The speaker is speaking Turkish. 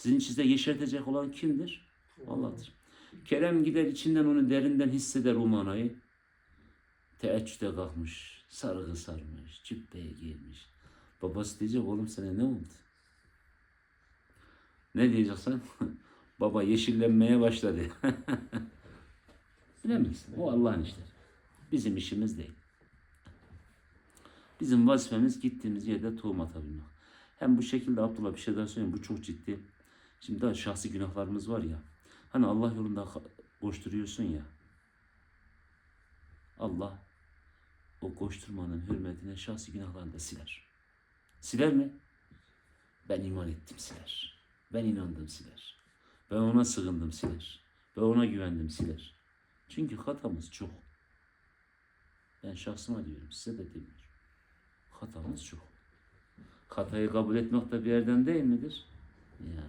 Sizin içinizde yeşertecek olan kimdir? Allah'tır. Kerem gider içinden onu derinden hisseder o manayı. Teheccüde kalkmış, sargı sarmış, cübbeye giymiş. Babası diyecek oğlum sana ne oldu? Ne diyeceksin? Baba yeşillenmeye başladı. Bilemezsin. O Allah'ın işleri. Bizim işimiz değil. Bizim vazifemiz gittiğimiz yerde tohum atabilmek. Hem bu şekilde Abdullah bir şey daha söyleyeyim. Bu çok ciddi. Şimdi daha şahsi günahlarımız var ya. Hani Allah yolunda koşturuyorsun ya. Allah o koşturmanın hürmetine şahsi günahlarını da siler. Siler mi? Ben iman ettim siler. Ben inandım siler. Ben ona sığındım siler. Ben ona güvendim siler. Çünkü hatamız çok. Ben şahsıma diyorum size de demiyorum. Hatamız çok. Hatayı kabul etmek de bir yerden değil midir? Ya.